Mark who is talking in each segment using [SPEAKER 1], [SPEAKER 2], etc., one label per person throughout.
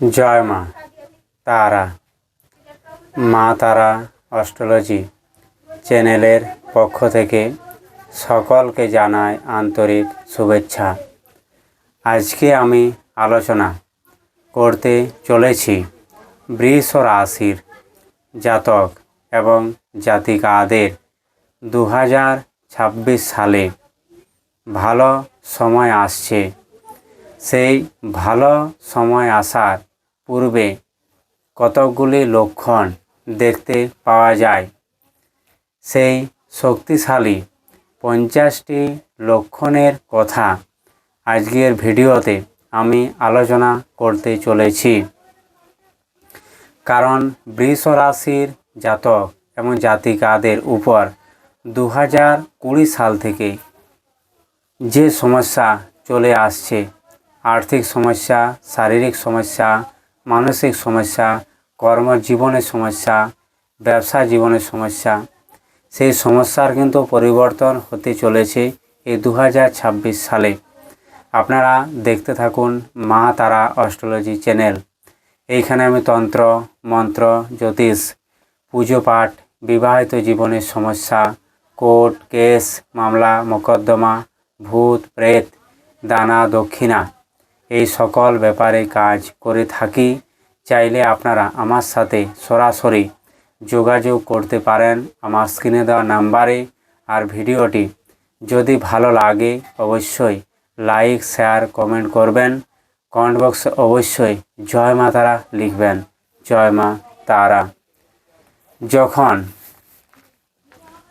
[SPEAKER 1] জয় মা তারা মা তারা অস্ট্রোলজি চ্যানেলের পক্ষ থেকে সকলকে জানায় আন্তরিক শুভেচ্ছা। আজকে আমি আলোচনা করতে চলেছি বৃষ রাশির জাতক এবং জাতিকাদের দু হাজার ছাব্বিশ সালে ভালো সময় আসছে। সেই ভালো সময় আসার পূর্বে কতকগুলি লক্ষণ দেখতে পাওয়া যায়। সেই শক্তিশালী পঞ্চাশটি লক্ষণের কথা আজকের ভিডিওতে আমি আলোচনা করতে চলেছি। কারণ বৃষ রাশির জাতক এবং জাতিকাদের উপর দু হাজার কুড়ি সাল থেকে যে সমস্যা চলে আসছে, আর্থিক সমস্যা, শারীরিক সমস্যা মানসিক সমস্যা, কর্মজীবনের সমস্যা, ব্যবসা জীবনের সমস্যা, সেই সমস্যার কিন্তু পরিবর্তন হতে চলেছে এই দু হাজার ছাব্বিশ সালে। আপনারা দেখতে থাকুন মা তারা অস্ট্রোলজি চ্যানেল। এইখানে আমি তন্ত্র, মন্ত্র, জ্যোতিষ, পুজো পাঠ, বিবাহিত জীবনের সমস্যা, কোর্ট, কেস, মামলা, মোকদ্দমা, ভূত, প্রেত, দানা, দক্ষিণা এই সকল ব্যাপারে কাজ করে থাকি। চাইলে আপনারা আমার সাথে সরাসরি যোগাযোগ করতে পারেন আমার স্ক্রিনে দেওয়া নাম্বারে। আর ভিডিওটি যদি ভালো লাগে অবশ্যই লাইক, শেয়ার, কমেন্ট করবেন। কমেন্ট বক্সে অবশ্যই জয় মা তারা লিখবেন। জয় মা তারা। যখন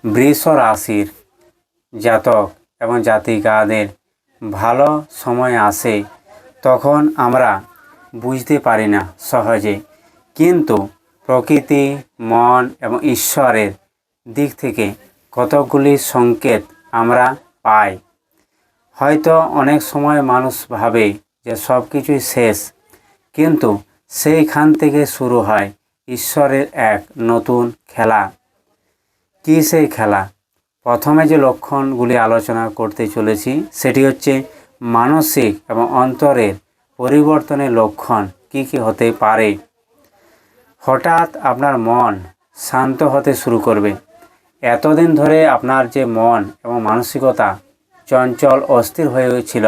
[SPEAKER 1] বৃষ রাশির জাতক এবং জাতিকাদের ভালো সময় আসে তখন আমরা বুঝতে পারি না সহজে। কিন্তু প্রকৃতি, মন এবং ঈশ্বরের দিক থেকে কতকগুলি সংকেত আমরা পাই। হয়তো অনেক সময় মানুষ ভাবে যে সব কিছুই শেষ, কিন্তু সেইখান থেকে শুরু হয় ঈশ্বরের এক নতুন খেলা। কী সেই খেলা? প্রথমে যে লক্ষণগুলি আলোচনা করতে চলেছি, সেটি হচ্ছে মানসিক এবং অন্তরের পরিবর্তনের লক্ষণ কি কি হতে পারে? হঠাৎ আপনার মন শান্ত হতে শুরু করবে। এতদিন ধরে আপনার যে মন এবং মানসিকতা চঞ্চল, অস্থির হয়ে হয়েছিল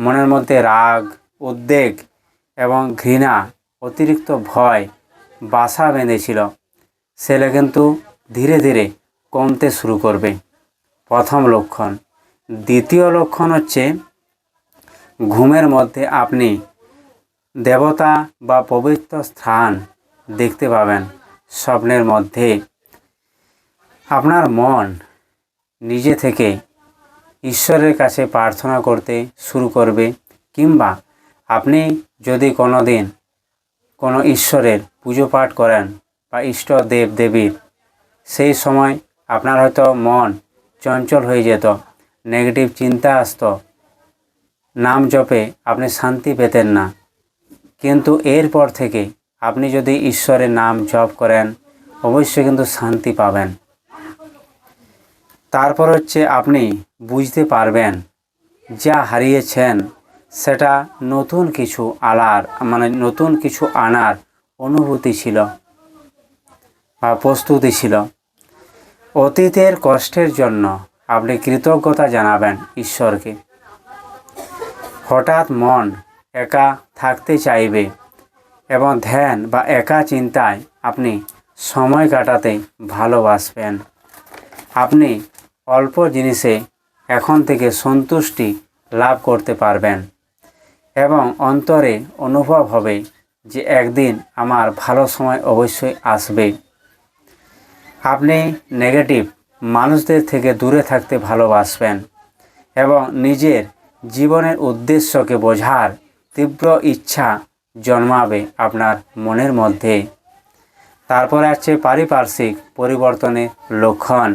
[SPEAKER 1] মনের মধ্যে রাগ, উদ্বেগ এবং ঘৃণা, অতিরিক্ত ভয়, বাসা বেঁধেছিল। সেটা কিন্তু ধীরে ধীরে কমতে শুরু করবে। প্রথম লক্ষণ। দ্বিতীয় লক্ষণ হচ্ছে ঘুমের মধ্যে আপনি দেবতা বা পবিত্র স্থান দেখতে পাবেন। স্বপ্নের মধ্যে আপনার মন নিজে থেকে ঈশ্বরের কাছে প্রার্থনা করতে শুরু করবে কিংবা আপনি যদি কোনো দিন কোনো ঈশ্বরের পুজো পাঠ করেন বা ইষ্ট দেব দেবীর, সেই সময় আপনার হয়তো মন চঞ্চল হয়ে যেত নেগেটিভ চিন্তা আসতো নাম জপে আপনি শান্তি পেতেন না। কিন্তু এরপর থেকে আপনি যদি ঈশ্বরের নাম জপ করেন, অবশ্যই কিন্তু শান্তি পাবেন। তারপর হচ্ছে আপনি বুঝতে পারবেন, যা হারিয়েছেন, সেটা নতুন কিছু আলার মানে নতুন কিছু আনার অনুভূতি ছিল বা প্রস্তুতি ছিল। অতীতের কষ্টের জন্য আপনি কৃতজ্ঞতা জানাবেন ঈশ্বরকে। হঠাৎ মন একা থাকতে চাইবে এবং ধ্যান বা একা চিন্তায় আপনি সময় কাটাতে ভালোবাসবেন। আপনি অল্প জিনিসে এখন থেকে সন্তুষ্টি লাভ করতে পারবেন এবং অন্তরে অনুভব হবে যে একদিন আমার ভালো সময় অবশ্যই আসবে। আপনি নেগেটিভ মানুষদের থেকে দূরে থাকতে ভালোবাসবেন এবং নিজের জীবনের উদ্দেশ্যকে বোঝার তীব্র ইচ্ছা জন্মাবে আপনার মনের মধ্যে। তারপরে আছে পারিপার্শ্বিক পরিবর্তনের লক্ষণ।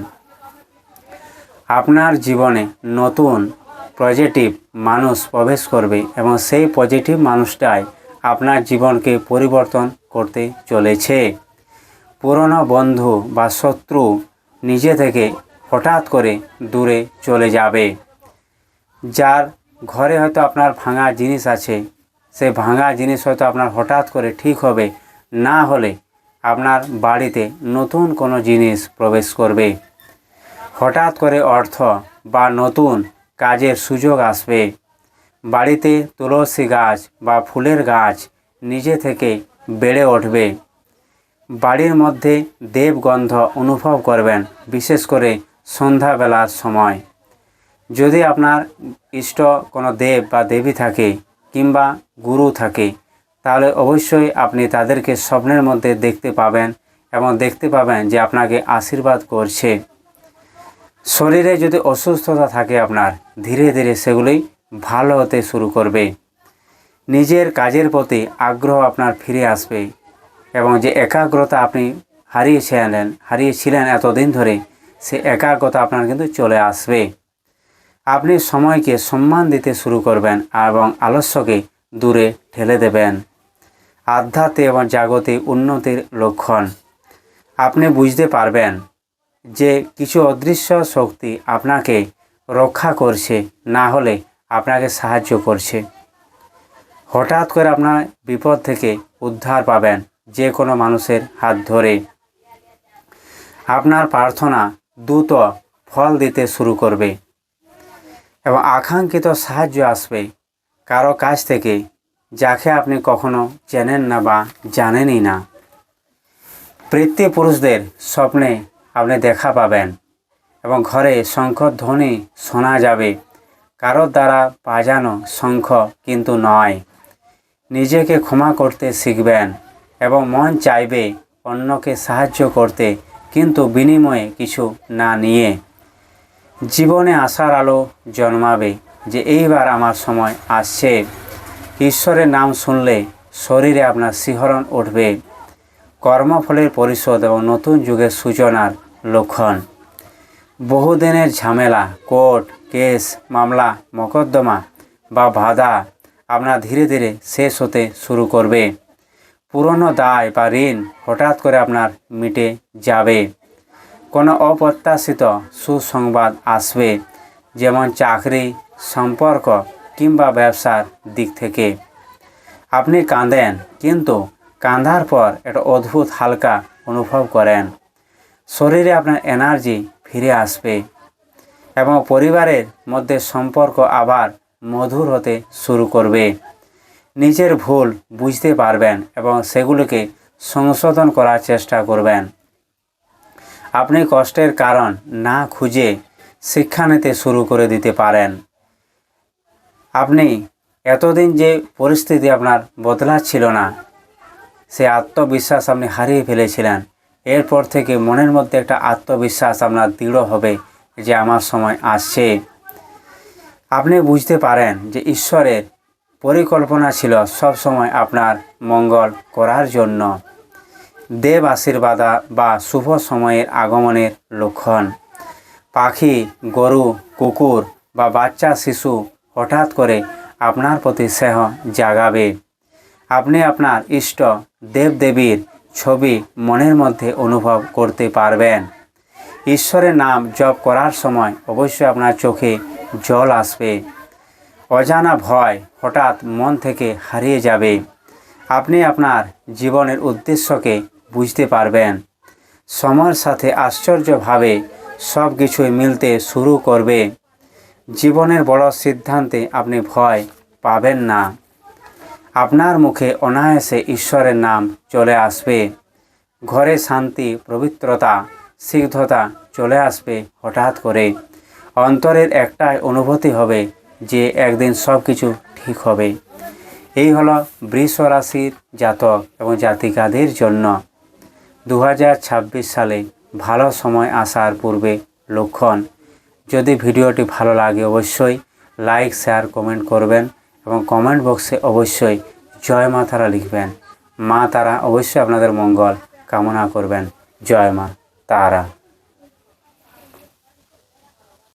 [SPEAKER 1] আপনার জীবনে নতুন পজিটিভ মানুষ প্রবেশ করবে এবং সেই পজিটিভ মানুষটাই আপনার জীবনকে পরিবর্তন করতে চলেছে। পুরনো বন্ধু বা শত্রু নিজে থেকে হঠাৎ করে দূরে চলে যাবে। যার ঘরে হয়তো আপনার ভাঙা জিনিস আছে, সে ভাঙা জিনিস হয়তো আপনার হঠাৎ করে ঠিক হবে, না হলে আপনার বাড়িতে নতুন কোনো জিনিস প্রবেশ করবে। হঠাৎ করে অর্থ বা নতুন কাজের সুযোগ আসবে। বাড়িতে তুলসী গাছ বা ফুলের গাছ নিজে থেকে বেড়ে উঠবে। বাড়ির মধ্যে দেবগন্ধ অনুভব করবেন, বিশেষ করে সন্ধ্যাবেলার সময়। যদি আপনার ইষ্ট কোনো দেব বা দেবী থাকে কিংবা গুরু থাকে, তাহলে অবশ্যই আপনি তাদেরকে স্বপ্নের মধ্যে দেখতে পাবেন এবং দেখতে পাবেন যে আপনাকে আশীর্বাদ করছে। শরীরে যদি অসুস্থতা থাকে আপনার, ধীরে ধীরে সেগুলোই ভালো হতে শুরু করবে। নিজের কাজের প্রতি আগ্রহ আপনার ফিরে আসবে এবং যে একাগ্রতা আপনি হারিয়েছিলেন হারিয়েছিলেন এতদিন ধরে, সে একাগ্রতা আপনার কিন্তু চলে আসবে। আপনি সময়কে সম্মান দিতে শুরু করবেন এবং আলস্যকে দূরে ঠেলে দেবেন। আধ্যাত্মে এবং জাগতে উন্নতির লক্ষণ। আপনি বুঝতে পারবেন যে কিছু অদৃশ্য শক্তি আপনাকে রক্ষা করছে, না হলে আপনাকে সাহায্য করছে। হঠাৎ করে আপনার বিপদ থেকে উদ্ধার পাবেন যে কোনো মানুষের হাত ধরে। আপনার প্রার্থনা দ্রুত ফল দিতে শুরু করবে। এবং আকাঙ্ক্ষিত সাহায্য আসবে কারও কাছ থেকে, যাকে আপনি কখনো চেনেন না বা জানেনই না। পুরুষদের স্বপ্নে আপনি দেখা পাবেন এবং ঘরে শঙ্খ ধ্বনি শোনা যাবে। কারোর দ্বারা বাজানো শঙ্খ কিন্তু নয়। নিজেকে ক্ষমা করতে শিখবেন এবং মন চাইবে অন্যকে সাহায্য করতে, কিন্তু বিনিময়ে কিছু না নিয়ে। জীবনে আসার আলো জন্মাবে যে এইবার আমার সময় আসছে। ঈশ্বরের নাম শুনলে শরীরে আপনার শিহরণ উঠবে। কর্মফলের পরিশোধ এবং নতুন যুগের সূচনার লক্ষণ। বহুদিনের ঝামেলা, কোর্ট, কেস, মামলা, মকদ্দমা বা বাধা আপনার ধীরে ধীরে শেষ হতে শুরু করবে। পুরনো দায় বা ঋণ হঠাৎ করে আপনার মিটে যাবে। কোনো অপ্রত্যাশিত সুসংবাদ আসবে, যেমন চাকরি, সম্পর্ক কিংবা ব্যবসার দিক থেকে। আপনি কাঁদেন, কিন্তু কাঁধার পর একটা অদ্ভুত হালকা অনুভব করেন। শরীরে আপনার এনার্জি ফিরে আসবে এবং পরিবারের মধ্যে সম্পর্ক আবার মধুর হতে শুরু করবে। নিজের ভুল বুঝতে পারবেন এবং সেগুলোকে সংশোধন করার চেষ্টা করবেন। আপনি কষ্টের কারণ না খুঁজে শিক্ষা নিতে শুরু করে দিতে পারেন। আপনি এতদিন যে পরিস্থিতি আপনার বদলাচ্ছিল না, সে আত্মবিশ্বাস আপনি হারিয়ে ফেলেছিলেন। এরপর থেকে মনের মধ্যে একটা আত্মবিশ্বাস আপনার দৃঢ় হবে যে আমার সময় আসছে। আপনি বুঝতে পারেন যে ঈশ্বরের পরিকল্পনা ছিল সব সময় আপনার মঙ্গল করার জন্য। দেব আশীর্বাদা বা শুভ সময়ের আগমনের লক্ষণ। পাখি, গরু, কুকুর বা বাচ্চা, শিশু হঠাৎ করে আপনার প্রতি স্নেহ জাগাবে। আপনি আপনার ইষ্ট দেবদেবীর ছবি মনের মধ্যে অনুভব করতে পারবেন। ঈশ্বরের নাম জপ করার সময় অবশ্যই আপনার চোখে জল আসবে। অজানা ভয় হঠাৎ মন থেকে হারিয়ে যাবে। আপনি আপনার জীবনের উদ্দেশ্যকে বুঝতে পারবেন। সময়ের সাথে আশ্চর্যভাবে সব কিছুই মিলতে শুরু করবে। জীবনের বড় সিদ্ধান্তে আপনি ভয় পাবেন না। আপনার মুখে অনায়াসে ঈশ্বরের নাম চলে আসবে। ঘরে শান্তি, পবিত্রতা, সিদ্ধতা চলে আসবে হঠাৎ করে। অন্তরের একটাই অনুভূতি হবে যে একদিন সব কিছু ঠিক হবে। এই হলো বৃষ রাশির জাতক এবং জাতিকাদের জন্য। দু হাজার ছাব্বিশ সালে ভালো সময় আসার পূর্বে লক্ষণ। যদি ভিডিওটি ভালো লাগে অবশ্যই লাইক, শেয়ার, কমেন্ট করবেন এবং কমেন্ট বক্সে অবশ্যই জয় মা তারা লিখবেন। মা তারা অবশ্যই আপনাদের মঙ্গল কামনা করবেন। জয় মা তারা।